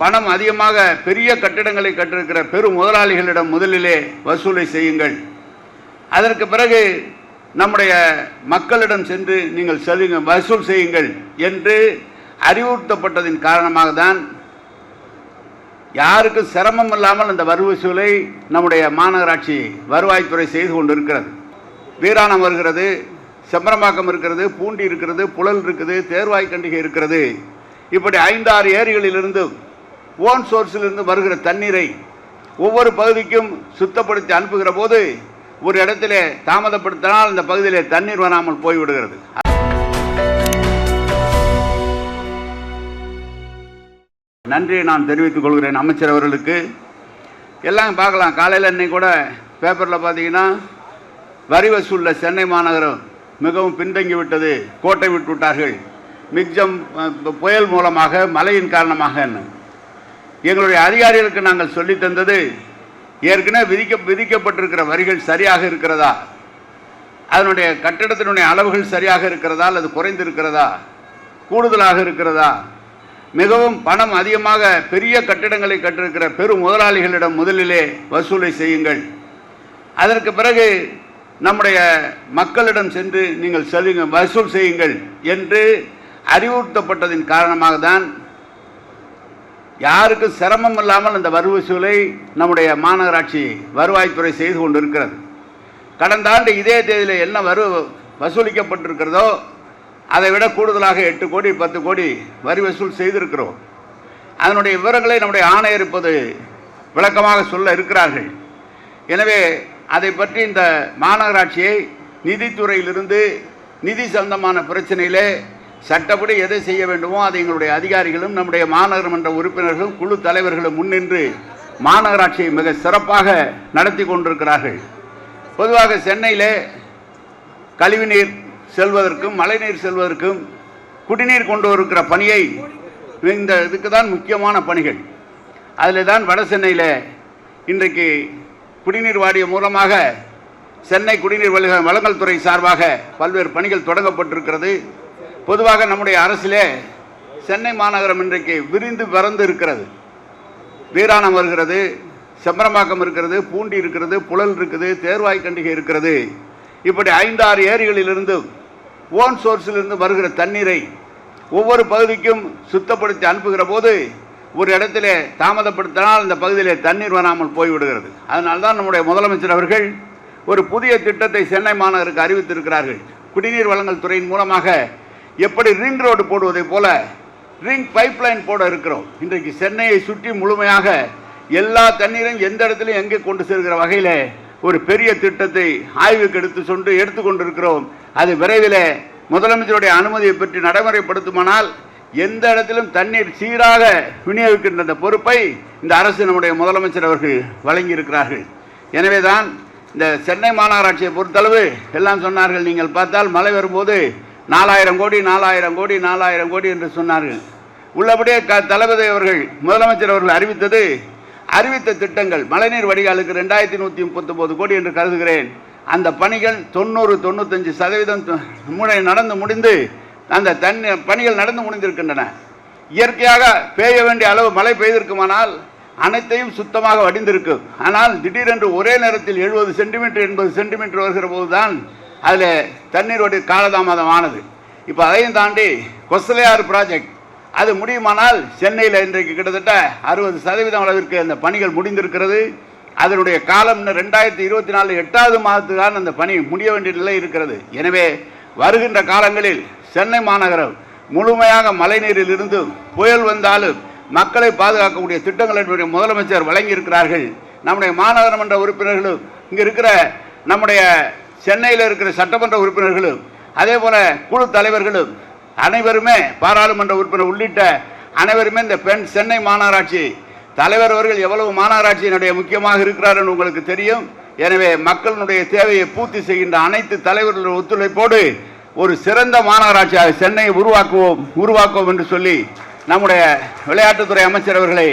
பணம் அதிகமாக பெரிய கட்டிடங்களை கட்டிருக்கிற பெரும் முதலாளிகளிடம் முதலிலே வசூலை செய்யுங்கள். அதற்கு பிறகு நம்முடைய மக்களிடம் சென்று நீங்கள் செல்லுங்க வசூல் செய்யுங்கள் என்று அறிவுறுத்தப்பட்டதின் காரணமாக தான் யாருக்கும் சிரமம் இல்லாமல் அந்த வரி வசூலை நம்முடைய மாநகராட்சி வருவாய்த்துறை செய்து கொண்டிருக்கிறது. வீராணம் வருகிறது செம்பரம்பாக்கம் இருக்கிறது பூண்டி இருக்கிறது புழல் இருக்குது தேர்வாய் கண்டிகை இருக்கிறது. இப்படி ஐந்தாறு ஏரிகளிலிருந்து ஓன் சோர்ஸிலிருந்து வருகிற தண்ணீரை ஒவ்வொரு பகுதிக்கும் சுத்தப்படுத்தி அனுப்புகிற போது ஒரு இடத்துல தாமதப்படுத்தினால் அந்த பகுதியிலே தண்ணீர் வராமல் போய்விடுகிறது. நன்றியை நான் தெரிவித்துக் கொள்கிறேன் அமைச்சர் அவர்களுக்கு. எல்லாம் பார்க்கலாம். காலையில் இன்னைக்கு கூட பேப்பரில் பார்த்தீங்கன்னா வரி வசூலில் சென்னை மாநகரம் மிகவும் பின்தங்கி விட்டது. கோட்டை விட்டு விட்டார்கள். மிக்ஜம் புயல் மூலமாக மழையின் காரணமாக என்ன? எங்களுடைய அதிகாரிகளுக்கு நாங்கள் சொல்லித் தந்தது ஏற்கனவே விதிக்க விதிக்கப்பட்டிருக்கிற வரிகள் சரியாக இருக்கிறதா? அதனுடைய கட்டிடத்தினுடைய அளவுகள் சரியாக இருக்கிறதா? அல்லது குறைந்திருக்கிறதா? கூடுதலாக இருக்கிறதா? மிகவும் பணம் அதிகமாக பெரிய கட்டிடங்களை கட்டிருக்கிற பெரும் முதலாளிகளிடம் முதலிலே வசூலை செய்யுங்கள். அதற்கு பிறகு நம்முடைய மக்களிடம் சென்று நீங்கள் செல்லுங்க வசூல் செய்யுங்கள் என்று அறிவுறுத்தப்பட்டதின் காரணமாக தான் யாருக்கும் சிரமம் இல்லாமல் அந்த வரி வசூலை நம்முடைய மாநகராட்சி வருவாய்த்துறை செய்து கொண்டு இருக்கிறது கடந்த ஆண்டு இதே தேதியில் என்ன வரு வசூலிக்கப்பட்டிருக்கிறதோ அதை விட கூடுதலாக எட்டு கோடி பத்து கோடி வரி வசூல் செய்திருக்கிறோம். அதனுடைய விவரங்களை நம்முடைய ஆணையர் இப்போது விளக்கமாக சொல்ல இருக்கிறார்கள். எனவே அதை பற்றி இந்த மாநகராட்சியை நிதித்துறையிலிருந்து நிதி சம்பந்தமான பிரச்சனையிலே சட்டப்படி எதை செய்ய வேண்டுமோ அதை எங்களுடைய அதிகாரிகளும் நம்முடைய மாநகரமன்ற உறுப்பினர்களும் குழு தலைவர்களும் முன்னின்று மாநகராட்சியை மிக சிறப்பாக நடத்தி கொண்டிருக்கிறார்கள். பொதுவாக சென்னையில் கழிவுநீர் செல்வதற்கும் மழைநீர் செல்வதற்கும் குடிநீர் கொண்டு வருகிற பணியை இந்த இதுக்கு தான் முக்கியமான பணிகள். அதில் தான் வட சென்னையில் இன்றைக்கு குடிநீர் வாரியம் மூலமாக சென்னை குடிநீர் வழங்கல் துறை சார்பாக பல்வேறு பணிகள் தொடங்கப்பட்டிருக்கிறது. பொதுவாக நம்முடைய அரசிலே சென்னை மாநகரம் இன்றைக்கு விரிந்து பறந்து இருக்கிறது. வீராணம் வருகிறது செம்பரம்பாக்கம் இருக்கிறது பூண்டி இருக்கிறது புழல் இருக்குது தேர்வாய் கண்டிகை இருக்கிறது. இப்படி ஐந்தாறு ஏரிகளிலிருந்து ஓன் சோர்ஸிலிருந்து வருகிற தண்ணீரை ஒவ்வொரு பகுதிக்கும் சுத்தப்படுத்தி அனுப்புகிற போது ஒரு இடத்திலே தாமதப்படுத்தினால் அந்த பகுதியிலே தண்ணீர் வராமல் போய்விடுகிறது. அதனால தான் நம்முடைய முதலமைச்சர் அவர்கள் ஒரு புதிய திட்டத்தை சென்னை மாநகருக்கு அறிவித்திருக்கிறார்கள். குடிநீர் வழங்கல் துறையின் மூலமாக எப்படி ரிங் ரோடு போடுவதைப் போல ரிங் பைப்லைன் போட இருக்கிறோம். இன்றைக்கு சென்னையை சுற்றி முழுமையாக எல்லா தண்ணீரும் எந்த இடத்துலையும் எங்கே கொண்டு சேர்க்கிற வகையில் ஒரு பெரிய திட்டத்தை ஆய்வுக்கு எடுத்து சொன்று எடுத்துக்கொண்டிருக்கிறோம் அது விரைவில் முதலமைச்சருடைய அனுமதியை பெற்று நடைமுறைப்படுத்துமானால் எந்த இடத்திலும் தண்ணீர் சீராக விநியோகிக்கின்ற அந்த பொறுப்பை இந்த அரசு நம்முடைய முதலமைச்சர் அவர்கள் வழங்கியிருக்கிறார்கள். எனவே தான் இந்த சென்னை மாநகராட்சியை பொறுத்தளவு எல்லாம் சொன்னார்கள். நீங்கள் பார்த்தால் மழை வரும்போது நாலாயிரம் கோடி நாலாயிரம் கோடி நாலாயிரம் கோடி என்று சொன்னார்கள். உள்ளபடியே க தளபதி அவர்கள் முதலமைச்சர் அவர்கள் அறிவித்தது அறிவித்த திட்டங்கள் மழைநீர் வடிகாலுக்கு ரெண்டாயிரத்தி நூற்றி முப்பத்தொம்போது கோடி என்று கருதுகிறேன். அந்த பணிகள் தொண்ணூறு தொண்ணூத்தஞ்சு சதவீதம் முனை நடந்து முடிந்து அந்த தண்ணி பணிகள் நடந்து முடிந்திருக்கின்றன. இயற்கையாக பெய்ய வேண்டிய அளவு மழை பெய்திருக்குமானால் அனைத்தையும் சுத்தமாக வடிந்திருக்கும் ஆனால் திடீரென்று ஒரே நேரத்தில் எழுபது சென்டிமீட்டர் எண்பது சென்டிமீட்டர் வருகிற போதுதான் அதில் தண்ணீர் வடி காலதாமதம் ஆனது. இப்போ அதையும் தாண்டி கொசலையாறு ப்ராஜெக்ட் அது முடியுமானால் சென்னையில் இன்றைக்கு கிட்டத்தட்ட அறுபது சதவீதம் அளவிற்கு அந்த பணிகள் முடிந்திருக்கிறது. அதனுடைய காலம் ரெண்டாயிரத்தி இருபத்தி நாலு எட்டாவது மாதத்துக்கான அந்த பணி முடிய வேண்டிய நிலை இருக்கிறது. எனவே வருகின்ற காலங்களில் சென்னை மாநகரம் முழுமையாக மழைநீரில் இருந்து புயல் வந்தாலும் மக்களை பாதுகாக்கக்கூடிய திட்டங்கள் என்னுடைய முதலமைச்சர் வழங்கியிருக்கிறார்கள். நம்முடைய மாநகரமன்ற உறுப்பினர்களும் இங்கே இருக்கிற நம்முடைய சென்னையில் இருக்கிற சட்டமன்ற உறுப்பினர்களும் அதே போல குழு தலைவர்களும் அனைவருமே பாராளுமன்ற உறுப்பினர் உள்ளிட்ட அனைவருமே இந்த பெண் சென்னை மாநகராட்சி தலைவர் அவர்கள் எவ்வளவு மாநகராட்சியினுடைய முக்கியமாக இருக்கிறார் உங்களுக்கு தெரியும். எனவே மக்களினுடைய தேவையை பூர்த்தி செய்கின்ற அனைத்து தலைவர்களுடைய ஒத்துழைப்போடு ஒரு சிறந்த மாநகராட்சியாக சென்னையை உருவாக்குவோம் உருவாக்குவோம் என்று சொல்லி நம்முடைய விளையாட்டுத்துறை அமைச்சர் அவர்களை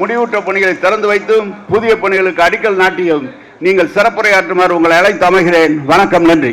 முடிவூட்ட பணிகளை திறந்து வைத்தும் புதிய பணிகளுக்கு அடிக்கல் நாட்டியும் நீங்கள் சிறப்புரையாற்றுமாறு உங்களை அழைத்து அமைகிறேன். வணக்கம் நன்றி.